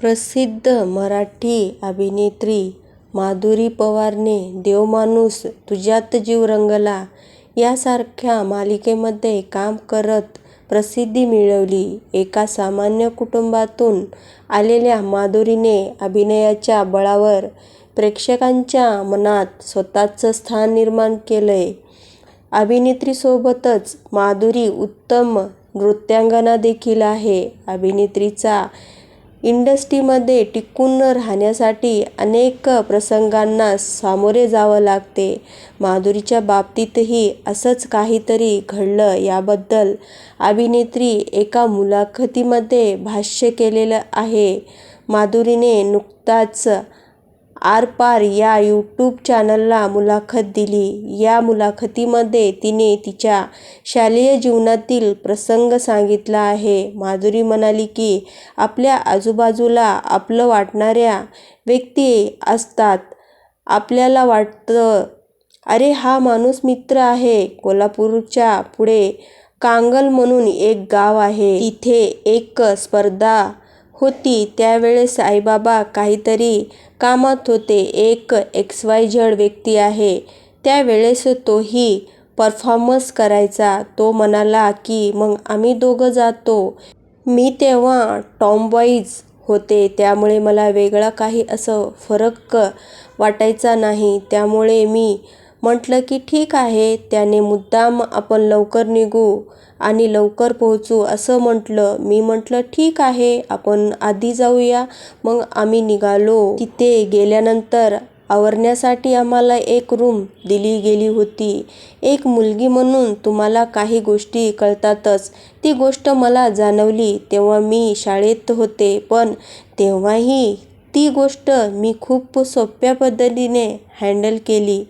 प्रसिद्ध मराठी अभिनेत्री माधुरी पवारने देवमाणूस, तुझ्यात जीव रंगला यासारख्या मालिकेमध्ये काम करत प्रसिद्धी मिळवली. एका सामान्य कुटुंबातून आलेल्या माधुरीने अभिनयाच्या बळावर प्रेक्षकांच्या मनात स्वतःचं स्थान निर्माण केलंय. अभिनेत्रीसोबतच माधुरी उत्तम नृत्यांगना देखील आहे. अभिनेत्रीचा इंडस्ट्रीमध्ये टिकून राहण्यासाठी अनेक प्रसंगांना सामोरे जावं लागते. माधुरीच्या बाबतीतही असंच काहीतरी घडलं याबद्दल अभिनेत्री एका मुलाखतीमध्ये भाष्य केलेलं आहे. माधुरीने नुकताच आरपार या यूट्यूब चॅनलला मुलाखत दिली. या मुलाखतीमध्ये तिने तिच्या शालेय जीवनातील प्रसंग सांगितला आहे. माधुरी म्हणाली की, आपल्या आजूबाजूला आपलं वाटणाऱ्या व्यक्ती असतात. आपल्याला वाटतं, अरे हा माणूस मित्र आहे. कोल्हापूरच्या पुढे कांगल म्हणून एक गाव आहे. तिथे एक स्पर्धा होती. त्यावेळेस आईबाबा काहीतरी कामात होते. एक एक्सवायझेड व्यक्ती आहे. त्यावेळेस तोही परफॉर्मन्स करायचा. तो म्हणाला की मग आम्ही दोघं जातो. मी तेव्हा टॉमबॉईज होते. त्यामुळे मला वेगळा काही असं फरक वाटायचा नाही. त्यामुळे मी म्हटलं की ठीक आहे. त्याने मुद्दाम आपण लवकर निघू आणि लवकर पोहोचू असं म्हटलं. मी म्हटलं ठीक आहे, आपण आधी जाऊया. मग आम्ही निघालो. तिथे गेल्यानंतर आवरण्यासाठी आम्हाला एक रूम दिली गेली होती. एक मुलगी म्हणून तुम्हाला काही गोष्टी कळतातच. ती गोष्ट मला जाणवली तेव्हा मी शाळेत होते. पण तेव्हाही ती गोष्ट मी खूप सोप्या पद्धतीने हँडल केली.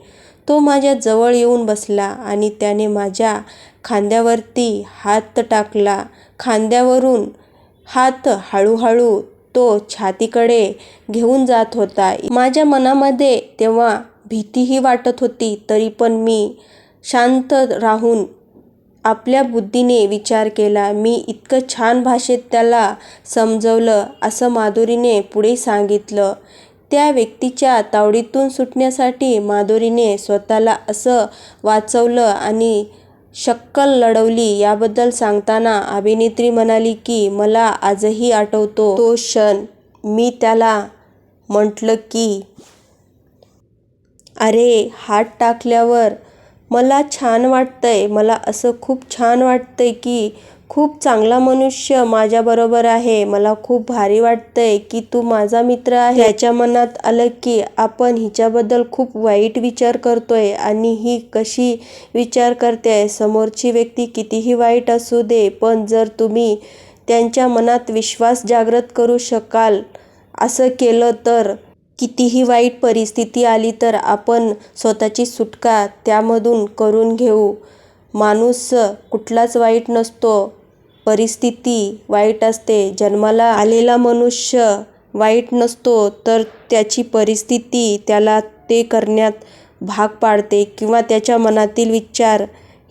तो माझ्या जवळ येऊन बसला आणि त्याने माझ्या खांद्यावरती हात टाकला. खांद्यावरून हात हळूहळू तो छातीकडे घेऊन जात होता. माझ्या मनामध्ये तेव्हा भीतीही वाटत होती. तरी पण मी शांत राहून आपल्या बुद्धीने विचार केला. मी इतकं छान भाषेत त्याला समजवलं असं माधुरीने पुढे सांगितलं. त्या व्यक्तीच्या तावडीतून सुटण्यासाठी माधुरीने स्वतःला असं वाचवलं आणि शक्कल लढवली याबद्दल सांगताना अभिनेत्री म्हणाली की, मला आजही आठवतो तो क्षण. मी त्याला म्हटलं की, अरे हात टाकल्यावर मला छान वाटतंय. मला असं खूप छान वाटतंय की खूप चांगला मनुष्य माझ्याबरोबर आहे. मला खूप भारी वाटतंय की तू माझा मित्र आहे त्याच्या मनात आलं की आपण हिच्याबद्दल खूप वाईट विचार करतोय आणि ही कशी विचार करते समोरची व्यक्ती कितीही वाईट असू दे, पण जर तुम्ही त्यांच्या मनात विश्वास जागृत करू शकाल असं केलं तर कितीही वाईट परिस्थिती आली तर आपण स्वतःची सुटका त्यामधून करून घेऊ. माणूस कुठलाच वाईट नसतो. परिस्थिती वाईट असते. जन्माला आलेला मनुष्य वाईट नसतो तर त्याची परिस्थिती त्याला ते करण्यात भाग पाडते किंवा त्याच्या मनातील विचार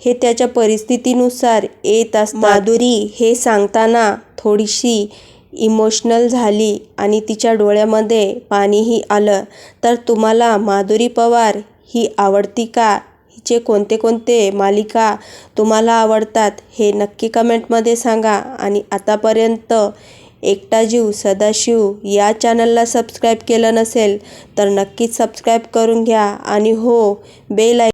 हे त्याच्या परिस्थितीनुसार येत असतात. माधुरी हे सांगताना थोडीशी इमोशनल झाली आणि तिच्या डोळ्यामध्ये पाणीही आलं. तर तुम्हाला माधुरी पवार ही आवडती का? हिचे कोणते कोणते मालिका तुम्हाला आवडतात हे नक्की कमेंटमध्ये सांगा. आणि आतापर्यंत एकटा जीव सदाशिव या चॅनलला सबस्क्राईब केलं नसेल तर नक्कीच सबस्क्राईब करून घ्या आणि हो बेल आय